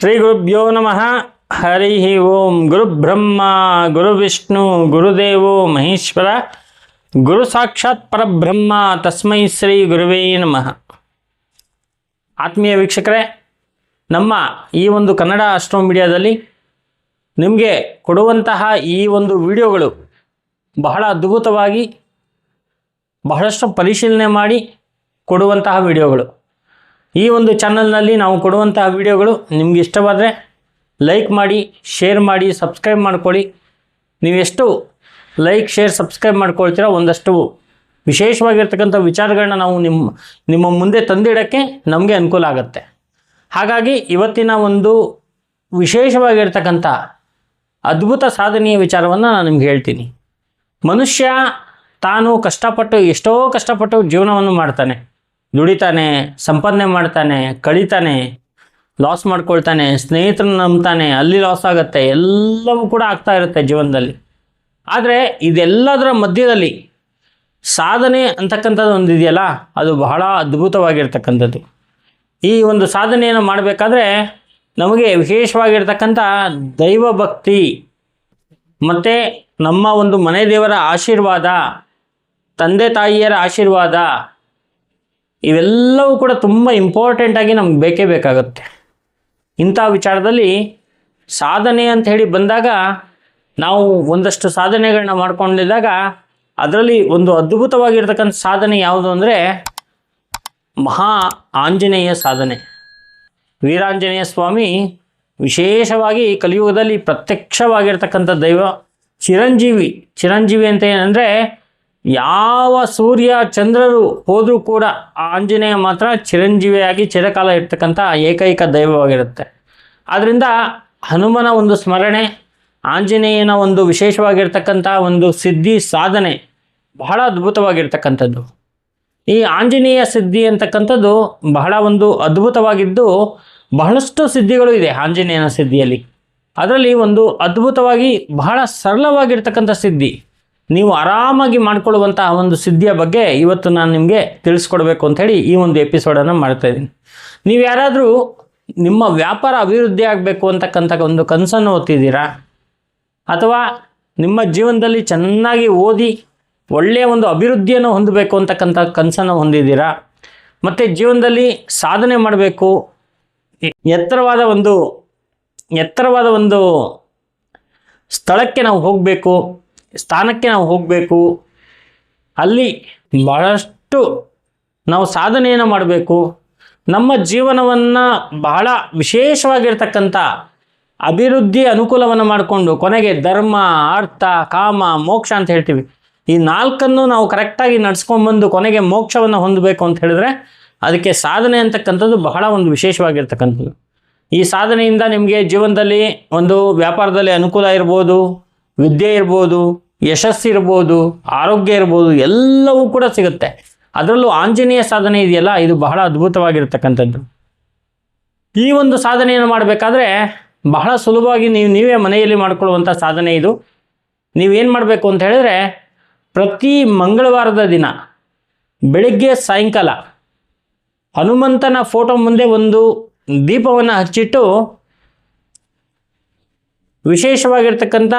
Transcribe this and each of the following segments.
ಶ್ರೀ ಗುರುಭ್ಯೋ ನಮಃ. ಹರಿ ಓಂ. ಗುರು ಬ್ರಹ್ಮ, ಗುರು ವಿಷ್ಣು ಗುರುದೇವೋ ಮಹೇಶ್ವರ, ಗುರು ಸಾಕ್ಷಾತ್ ಪರಬ್ರಹ್ಮ ತಸ್ಮೈ ಶ್ರೀ ಗುರುವೇ ನಮಃ. ಆತ್ಮೀಯ ವೀಕ್ಷಕರೇ, ನಮ್ಮ ಈ ಒಂದು ಕನ್ನಡ ಅಸ್ಟ್ರೋ ಮೀಡಿಯಾದಲ್ಲಿ ನಿಮಗೆ ಕೊಡುವಂತಹ ಈ ಒಂದು ವಿಡಿಯೋಗಳು ಬಹಳ ಅದ್ಭುತವಾಗಿ ಬಹಳಷ್ಟು ಪರಿಶೀಲನೆ ಮಾಡಿ ಕೊಡುವಂತಹ ವಿಡಿಯೋಗಳು. ಈ ಒಂದು ಚಾನಲ್ನಲ್ಲಿ ನಾವು ಕೊಡುವಂತಹ ವಿಡಿಯೋಗಳು ನಿಮ್ಗೆ ಇಷ್ಟವಾದರೆ ಲೈಕ್ ಮಾಡಿ ಶೇರ್ ಮಾಡಿ ಸಬ್ಸ್ಕ್ರೈಬ್ ಮಾಡ್ಕೊಳ್ಳಿ. ನೀವೆಷ್ಟು ಲೈಕ್ ಶೇರ್ ಸಬ್ಸ್ಕ್ರೈಬ್ ಮಾಡ್ಕೊಳ್ತೀರೋ ಒಂದಷ್ಟು ವಿಶೇಷವಾಗಿರ್ತಕ್ಕಂಥ ವಿಚಾರಗಳನ್ನ ನಾವು ನಿಮ್ಮ ನಿಮ್ಮ ಮುಂದೆ ತಂದಿಡೋಕ್ಕೆ ನಮಗೆ ಅನುಕೂಲ ಆಗುತ್ತೆ. ಹಾಗಾಗಿ ಇವತ್ತಿನ ಒಂದು ವಿಶೇಷವಾಗಿರ್ತಕ್ಕಂಥ ಅದ್ಭುತ ಸಾಧನೆಯ ವಿಚಾರವನ್ನು ನಾನು ನಿಮ್ಗೆ ಹೇಳ್ತೀನಿ. ಮನುಷ್ಯ ತಾನು ಕಷ್ಟಪಟ್ಟು ಎಷ್ಟೋ ಕಷ್ಟಪಟ್ಟು ಜೀವನವನ್ನು ಮಾಡ್ತಾನೆ. ದುಡಿತಾನೆ ಸಂಪಾದನೆ ಮಾಡ್ತಾನೆ, ಕಳೀತಾನೆ ಲಾಸ್ ಮಾಡ್ಕೊಳ್ತಾನೆ, ಸ್ನೇಹಿತರನ್ನ ನಂಬ್ತಾನೆ, ಅಲ್ಲಿ ಲಾಸ್ ಆಗುತ್ತೆ, ಎಲ್ಲವೂ ಕೂಡ ಆಗ್ತಾ ಇರುತ್ತೆ ಜೀವನದಲ್ಲಿ. ಆದರೆ ಇದೆಲ್ಲದರ ಮಧ್ಯದಲ್ಲಿ ಸಾಧನೆ ಅಂತಕ್ಕಂಥದ್ದು ಒಂದು ಇದೆಯಲ್ಲ, ಅದು ಬಹಳ ಅದ್ಭುತವಾಗಿರ್ತಕ್ಕಂಥದ್ದು. ಈ ಒಂದು ಸಾಧನೆಯನ್ನು ಮಾಡಬೇಕಾದ್ರೆ ನಮಗೆ ವಿಶೇಷವಾಗಿರ್ತಕ್ಕಂಥ ದೈವ ಭಕ್ತಿ, ಮತ್ತು ನಮ್ಮ ಒಂದು ಮನೆ ದೇವರ ಆಶೀರ್ವಾದ, ತಂದೆ ತಾಯಿಯರ ಆಶೀರ್ವಾದ ಇವೆಲ್ಲವೂ ಕೂಡ ತುಂಬ ಇಂಪಾರ್ಟೆಂಟಾಗಿ ನಮ್ಗೆ ಬೇಕೇ ಬೇಕಾಗುತ್ತೆ. ಇಂಥ ವಿಚಾರದಲ್ಲಿ ಸಾಧನೆ ಅಂತ ಹೇಳಿ ಬಂದಾಗ ನಾವು ಒಂದಷ್ಟು ಸಾಧನೆಗಳನ್ನ ಮಾಡ್ಕೊಂಡಿದ್ದಾಗ ಅದರಲ್ಲಿ ಒಂದು ಅದ್ಭುತವಾಗಿರ್ತಕ್ಕಂಥ ಸಾಧನೆ ಯಾವುದು ಅಂದರೆ ಮಹಾ ಆಂಜನೇಯ ಸಾಧನೆ. ವೀರಾಂಜನೇಯ ಸ್ವಾಮಿ ವಿಶೇಷವಾಗಿ ಕಲಿಯುಗದಲ್ಲಿ ಪ್ರತ್ಯಕ್ಷವಾಗಿರ್ತಕ್ಕಂಥ ದೈವ ಚಿರಂಜೀವಿ. ಚಿರಂಜೀವಿ ಅಂತ ಏನಂದರೆ ಯಾವ ಸೂರ್ಯ ಚಂದ್ರರು ಹೋದರೂ ಕೂಡ ಆ ಆಂಜನೇಯ ಮಾತ್ರ ಚಿರಂಜೀವಿಯಾಗಿ ಚಿರಕಾಲ ಇರ್ತಕ್ಕಂಥ ಏಕೈಕ ದೈವವಾಗಿರುತ್ತೆ. ಆದ್ದರಿಂದ ಹನುಮನ ಒಂದು ಸ್ಮರಣೆ, ಆಂಜನೇಯನ ಒಂದು ವಿಶೇಷವಾಗಿರ್ತಕ್ಕಂಥ ಒಂದು ಸಿದ್ಧಿ ಸಾಧನೆ ಬಹಳ ಅದ್ಭುತವಾಗಿರ್ತಕ್ಕಂಥದ್ದು. ಈ ಆಂಜನೇಯ ಸಿದ್ಧಿ ಅಂತಕ್ಕಂಥದ್ದು ಬಹಳ ಒಂದು ಅದ್ಭುತವಾಗಿದ್ದು ಬಹಳಷ್ಟು ಸಿದ್ಧಿಗಳು ಇದೆ ಆಂಜನೇಯನ ಸಿದ್ಧಿಯಲ್ಲಿ. ಅದರಲ್ಲಿ ಒಂದು ಅದ್ಭುತವಾಗಿ ಬಹಳ ಸರಳವಾಗಿರ್ತಕ್ಕಂಥ ಸಿದ್ಧಿ. ನೀವು ಆರಾಮಾಗಿ ಮಾಡಿಕೊಳ್ಳುವಂತಹ ಒಂದು ಸಿದ್ಧಿಯ ಬಗ್ಗೆ ಇವತ್ತು ನಾನು ನಿಮಗೆ ತಿಳಿಸ್ಕೊಡ್ಬೇಕು ಅಂಥೇಳಿ ಈ ಒಂದು ಎಪಿಸೋಡನ್ನು ಮಾಡ್ತಾ ಇದ್ದೀನಿ. ನೀವು ಯಾರಾದರೂ ನಿಮ್ಮ ವ್ಯಾಪಾರ ಅಭಿವೃದ್ಧಿ ಆಗಬೇಕು ಅಂತಕ್ಕಂಥ ಒಂದು ಕನಸನ್ನು ಓದ್ತಿದ್ದೀರಾ ಅಥವಾ ನಿಮ್ಮ ಜೀವನದಲ್ಲಿ ಚೆನ್ನಾಗಿ ಓದಿ ಒಳ್ಳೆಯ ಒಂದು ಅಭಿವೃದ್ಧಿಯನ್ನು ಹೊಂದಬೇಕು ಅಂತಕ್ಕಂಥ ಕನಸನ್ನು ಹೊಂದಿದ್ದೀರಾ? ಮತ್ತು ಜೀವನದಲ್ಲಿ ಸಾಧನೆ ಮಾಡಬೇಕು, ಎತ್ತರವಾದ ಒಂದು ಎತ್ತರವಾದ ಒಂದು ಸ್ಥಳಕ್ಕೆ ನಾವು ಹೋಗಬೇಕು ಸ್ಥಾನಕ್ಕೆ ನಾವು ಹೋಗಬೇಕು. ಅಲ್ಲಿ ಬಹಳಷ್ಟು ನಾವು ಸಾಧನೆಯನ್ನು ಮಾಡಬೇಕು. ನಮ್ಮ ಜೀವನವನ್ನು ಬಹಳ ವಿಶೇಷವಾಗಿರ್ತಕ್ಕಂಥ ಅಭಿವೃದ್ಧಿ ಅನುಕೂಲವನ್ನು ಮಾಡಿಕೊಂಡು ಕೊನೆಗೆ ಧರ್ಮ, ಅರ್ಥ, ಕಾಮ, ಮೋಕ್ಷ ಅಂತ ಹೇಳ್ತೀವಿ. ಈ ನಾಲ್ಕನ್ನು ನಾವು ಕರೆಕ್ಟಾಗಿ ನಡ್ಸ್ಕೊಂಡ್ಬಂದು ಕೊನೆಗೆ ಮೋಕ್ಷವನ್ನು ಹೊಂದಬೇಕು ಅಂತ ಹೇಳಿದ್ರೆ ಅದಕ್ಕೆ ಸಾಧನೆ ಅಂತಕ್ಕಂಥದ್ದು ಬಹಳ ಒಂದು ವಿಶೇಷವಾಗಿರ್ತಕ್ಕಂಥದ್ದು. ಈ ಸಾಧನೆಯಿಂದ ನಿಮಗೆ ಜೀವನದಲ್ಲಿ ಒಂದು ವ್ಯಾಪಾರದಲ್ಲಿ ಅನುಕೂಲ ಇರ್ಬೋದು. ವಿದ್ಯೆ ಇರ್ಬೋದು ಯಶಸ್ಸಿರ್ಬೋದು ಆರೋಗ್ಯ ಇರ್ಬೋದು, ಎಲ್ಲವೂ ಕೂಡ ಸಿಗುತ್ತೆ. ಅದರಲ್ಲೂ ಆಂಜನೇಯ ಸಾಧನೆ ಇದೆಯಲ್ಲ, ಇದು ಬಹಳ ಅದ್ಭುತವಾಗಿರ್ತಕ್ಕಂಥದ್ದು. ಈ ಒಂದು ಸಾಧನೆಯನ್ನು ಮಾಡಬೇಕಾದ್ರೆ ಬಹಳ ಸುಲಭವಾಗಿ ನೀವು ನೀವೇ ಮನೆಯಲ್ಲಿ ಮಾಡಿಕೊಳ್ಳುವಂಥ ಸಾಧನೆ ಇದು. ನೀವೇನು ಮಾಡಬೇಕು ಅಂತ ಹೇಳಿದ್ರೆ, ಪ್ರತಿ ಮಂಗಳವಾರದ ದಿನ ಬೆಳಿಗ್ಗೆ ಸಾಯಂಕಾಲ ಹನುಮಂತನ ಫೋಟೋ ಮುಂದೆ ಒಂದು ದೀಪವನ್ನು ಹಚ್ಚಿಟ್ಟು ವಿಶೇಷವಾಗಿರ್ತಕ್ಕಂಥ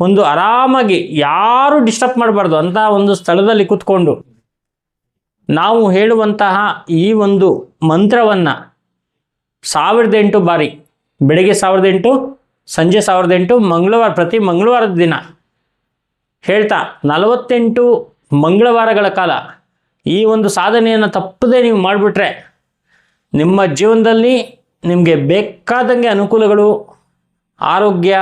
ಒಂದು ಆರಾಮಾಗಿ ಯಾರು ಡಿಸ್ಟರ್ಬ್ ಮಾಡಬಾರ್ದು. ಅಂತ ಒಂದು ಸ್ಥಳದಲ್ಲಿ ಕೂತ್ಕೊಂಡು ನಾವು ಹೇಳುವಂತಹ ಈ ಒಂದು ಮಂತ್ರವನ್ನು ಸಾವಿರದ ಎಂಟು ಬಾರಿ, ಬೆಳಗ್ಗೆ ಸಾವಿರದ ಎಂಟು, ಸಂಜೆ ಸಾವಿರದ ಎಂಟು, ಮಂಗಳವಾರ, ಪ್ರತಿ ಮಂಗಳವಾರದ ದಿನ ಹೇಳ್ತಾ ನಲವತ್ತೆಂಟು ಮಂಗಳವಾರಗಳ ಕಾಲ ಈ ಒಂದು ಸಾಧನೆಯನ್ನು ತಪ್ಪದೇ ನೀವು ಮಾಡಿಬಿಟ್ರೆ ನಿಮ್ಮ ಜೀವನದಲ್ಲಿ ನಿಮಗೆ ಬೇಕಾದಂಗೆ ಅನುಕೂಲಗಳು ಆರೋಗ್ಯ,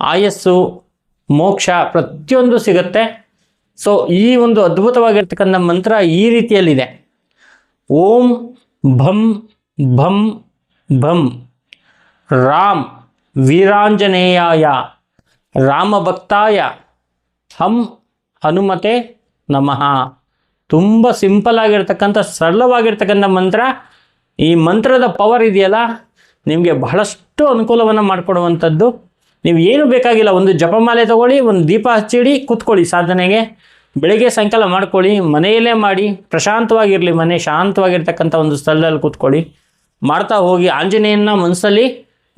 ಆಯಸ್ಸು, ಮೋಕ್ಷ ಪ್ರತಿಯೊಂದು ಸಿಗುತ್ತೆ. ಸೊ ಈ ಒಂದು ಅದ್ಭುತವಾಗಿರ್ತಕ್ಕಂಥ ಮಂತ್ರ ಈ ರೀತಿಯಲ್ಲಿದೆ. ಓಂ ಭಂ ಭಂ ಭಂ ರಾಮ್ ವೀರಾಂಜನೇಯಾಯ ರಾಮಭಕ್ತಾಯ ಹಂ ಹನುಮತೆ ನಮಃ. ತುಂಬ ಸಿಂಪಲ್ ಆಗಿರ್ತಕ್ಕಂಥ ಸರಳವಾಗಿರ್ತಕ್ಕಂಥ ಮಂತ್ರ. ಈ ಮಂತ್ರದ ಪವರ್ ಇದೆಯಲ್ಲ? ನಿಮಗೆ ಬಹಳಷ್ಟು ಅನುಕೂಲವನ್ನು ಮಾಡಿಕೊಡುವಂಥದ್ದು. ನೀವು ಏನು ಬೇಕಾಗಿಲ್ಲ, ಒಂದು ಜಪಮಾಲೆ ತಗೊಳ್ಳಿ, ಒಂದು ದೀಪ ಹಚ್ಚಿಡಿ, ಕೂತ್ಕೊಳ್ಳಿ ಸಾಧನೆಗೆ. ಬೆಳಿಗ್ಗೆ ಸಾಯಂಕಾಲ ಮಾಡ್ಕೊಳ್ಳಿ, ಮನೆಯಲ್ಲೇ ಮಾಡಿ, ಪ್ರಶಾಂತವಾಗಿರಲಿ ಮನೆ, ಶಾಂತವಾಗಿರ್ತಕ್ಕಂಥ ಒಂದು ಸ್ಥಳದಲ್ಲಿ ಕೂತ್ಕೊಳ್ಳಿ. ಮಾಡ್ತಾ ಹೋಗಿ, ಆಂಜನೇಯನ ಮನಸ್ಸಲ್ಲಿ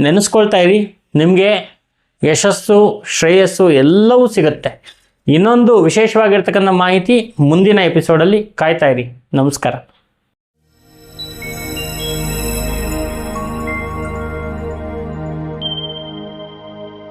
ನೆನೆಸ್ಕೊಳ್ತಾ ಇರಿ. ನಿಮಗೆ ಯಶಸ್ಸು, ಶ್ರೇಯಸ್ಸು ಎಲ್ಲವೂ ಸಿಗುತ್ತೆ. ಇನ್ನೊಂದು ವಿಶೇಷವಾಗಿರ್ತಕ್ಕಂಥ ಮಾಹಿತಿ ಮುಂದಿನ ಎಪಿಸೋಡಲ್ಲಿ ಕಾಯ್ತಾ ಇರಿ. ನಮಸ್ಕಾರ.